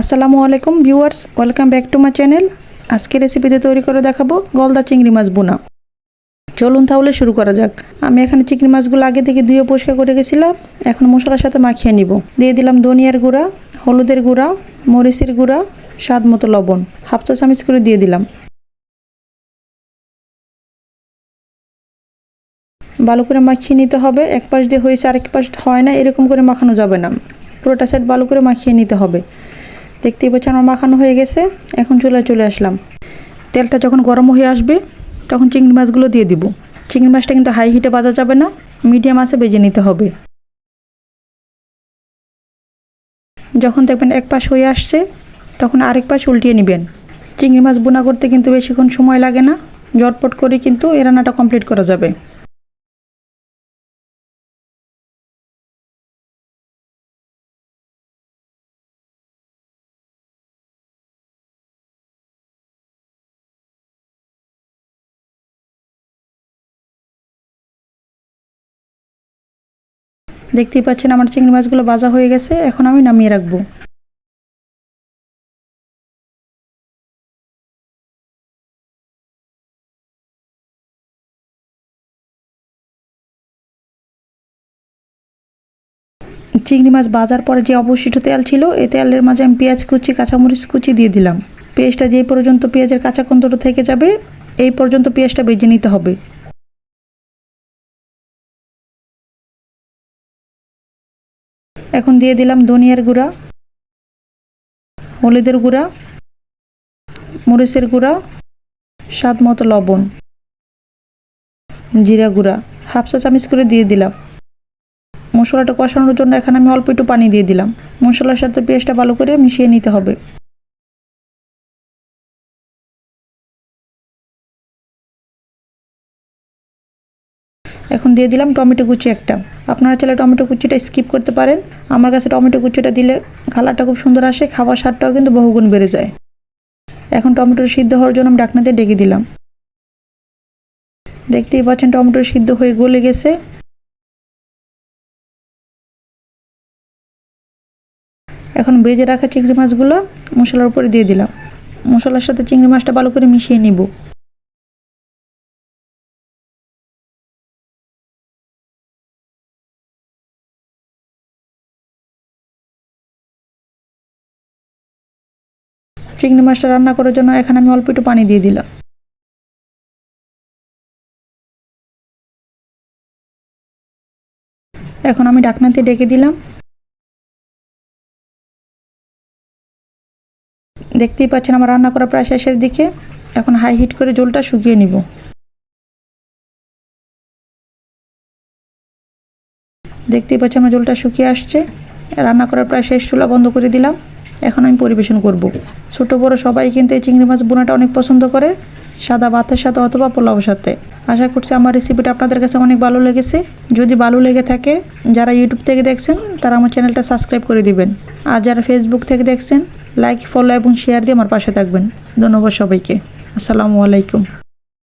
আসসালামু আলাইকুম viewers, welcome back to my channel. আজকে রেসিপিতে তৈরি করে দেখাবো গলদা চিংড়ি মাছ বোনা চলুন তাহলে শুরু করা যাক। আমি এখানে চিংড়ি মাছগুলো আগে থেকে ধুয়ে পরিষ্কার করে গেছিলাম এখন মশলার সাথে মাখিয়ে নিব। দিয়ে দিলাম ধনিয়ার গুঁড়া, হলুদের গুঁড়া, মরিচের গুঁড়া, স্বাদ মতো লবণ। হাফ চা চামচ করে দিয়ে দিলাম। ভালো করে মাখিয়ে নিতে হবে। এক পাশ দিয়ে হয়েছে আরেক পাশ হয় না, এরকম করে মাখানো যাবে না। পুরোটা সাইড ভালো করে মাখিয়ে নিতে হবে। দেখতেই পাচ্ছি আমার মাখানো হয়ে গেছে। এখন চুলায় চলে আসলাম। তেলটা যখন গরম হয়ে আসবে, তখন চিংড়ি মাছগুলো দিয়ে দিব। চিংড়ি মাছটা কিন্তু হাই হিটে বাজা যাবে না মিডিয়াম আছে বেজে নিতে হবে। যখন দেখবেন এক পাশ হয়ে আসছে, তখন আরেক পাশ উল্টিয়ে নেবেন। চিংড়ি মাছ বোনা করতে কিন্তু বেশিক্ষণ সময় লাগে না। জটপট করে কিন্তু এ রান্নাটা কমপ্লিট করা যাবে। দেখতেই পাচ্ছেন আমার চিংড়ি মাছগুলো ভাজা হয়ে গেছে, এখন আমি নামিয়ে রাখব। চিংড়ি মাছ বাজার পরে যে অবশিষ্ট তেল ছিল, এই তেলের মাঝে আমি পেঁয়াজ কুচি, কাঁচামরিচ কুচি দিয়ে দিলাম। পেঁয়াজটা যেই পর্যন্ত পেঁয়াজের কাঁচা কন্দটা থেকে যাবে, এই পর্যন্ত পেঁয়াজটা বেজে নিতে হবে। এখন দিয়ে দিলাম ধনিয়ার গুঁড়া, হলুদের গুঁড়া, মরিচের গুঁড়া, স্বাদ মতো লবণ, জিরা গুঁড়া, হাফ চা চামচ করে দিয়ে দিলাম। মশলাটা কষানোর জন্য এখানে আমি অল্প একটু পানি দিয়ে দিলাম। মশলার সাথে পেঁয়াজটা ভালো করে মিশিয়ে নিতে হবে। এখন দিয়ে দিলাম টমেটো কুচি একটা। আপনারা চাইলে টমেটো কুচিটা স্কিপ করতে পারেন। আমার কাছে টমেটো কুচিটা দিলে কালারটা খুব সুন্দর আসে, খাবার স্বাদটাও কিন্তু বহুগুণ বেড়ে যায়। এখন টমেটো সিদ্ধ হওয়ার জন্য আমি ডাকনাতে ডেকে দিলাম। দেখতেই পাচ্ছেন টমেটো সিদ্ধ হয়ে গলে গেছে। এখন ভেজে রাখা চিংড়ি মাছগুলো মশলার উপরে দিয়ে দিলাম। মশলার সাথে চিংড়ি মাছটা ভালো করে মিশিয়ে নিব। চিংড়ি মাছটা রান্না করার জন্য এখানে আমি অল্প একটু পানি দিয়ে দিলাম। এখন আমি ডাকনাতে ডেকে দিলাম। দেখতেই পাচ্ছেন আমার রান্না করা প্রায় শেষের দিকে। এখন হাই হিট করে জলটা শুকিয়ে নিব। দেখতেই পাচ্ছি আমার জলটা শুকিয়ে আসছে। রান্না করার প্রায় শেষ চুলা বন্ধ করে দিলাম। এখন আমি পরিবেশন করব। ছোট বড় সবাই কিন্তু এই চিংড়ি মাছ বোনাটা অনেক পছন্দ করে, সাদা ভাতের সাথে অথবা পোলাওর সাথে। আশা করছি আমার রেসিপিটা আপনাদের কাছে অনেক ভালো লেগেছে। যদি ভালো লেগে থাকে, যারা ইউটিউব থেকে দেখছেন, তারা আমার চ্যানেলটা সাবস্ক্রাইব করে দিবেন। আর যারা ফেসবুক থেকে দেখছেন লাইক ফলো এবং শেয়ার দিয়ে আমার পাশে থাকবেন। ধন্যবাদ সবাইকে। আসসালামু আলাইকুম।